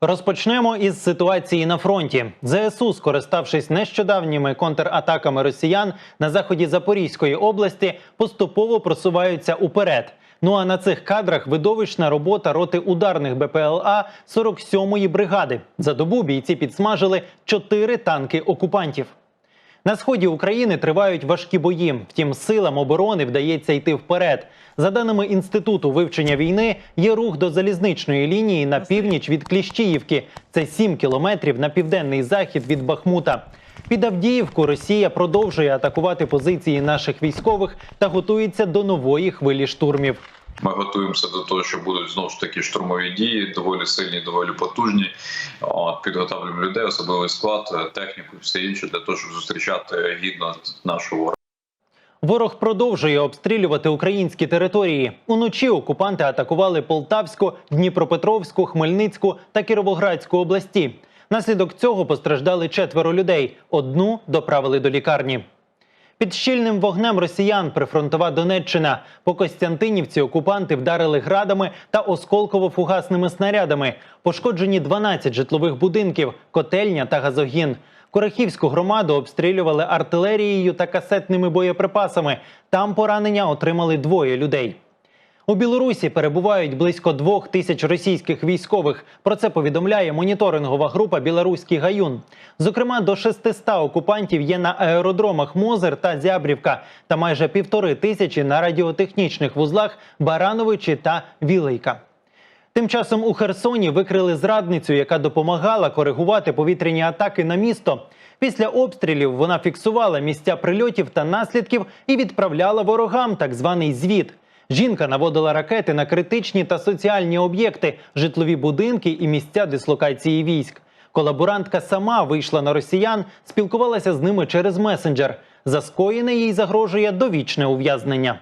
Розпочнемо із ситуації на фронті. ЗСУ, скориставшись нещодавніми контратаками росіян на заході Запорізької області, поступово просуваються уперед. Ну а на цих кадрах видовищна робота роти ударних БПЛА 47-ї бригади. За добу бійці підсмажили чотири танки окупантів. На сході України тривають важкі бої. Втім, силам оборони вдається йти вперед. За даними інституту вивчення війни, є рух до залізничної лінії на північ від Кліщіївки. Це 7 кілометрів на південний захід від Бахмута. Під Авдіївку Росія продовжує атакувати позиції наших військових та готується до нової хвилі штурмів. Ми готуємося до того, що будуть знову ж таки штурмові дії, доволі сильні, доволі потужні. От, підготовлюємо людей, особливий склад, техніку, і все інше для того, щоб зустрічати гідно нашого ворога. Ворог продовжує обстрілювати українські території. Уночі окупанти атакували Полтавську, Дніпропетровську, Хмельницьку та Кіровоградську області. Наслідок цього постраждали четверо людей. Одну доправили до лікарні. Під щільним вогнем росіян прифронтова Донеччина. По Костянтинівці окупанти вдарили градами та осколково-фугасними снарядами. Пошкоджені 12 житлових будинків, котельня та газогін. Корахівську громаду обстрілювали артилерією та касетними боєприпасами. Там поранення отримали двоє людей. У Білорусі перебувають близько двох тисяч російських військових. Про це повідомляє моніторингова група Білоруський гаюн. Зокрема, до 600 окупантів є на аеродромах Мозер та Зябрівка, та майже півтори тисячі на радіотехнічних вузлах Барановичі та Вілейка. Тим часом у Херсоні викрили зрадницю, яка допомагала коригувати повітряні атаки на місто. Після обстрілів вона фіксувала місця прильотів та наслідків і відправляла ворогам так званий звіт. Жінка наводила ракети на критичні та соціальні об'єкти, житлові будинки і місця дислокації військ. Колаборантка сама вийшла на росіян, спілкувалася з ними через месенджер. За скоєне їй загрожує довічне ув'язнення.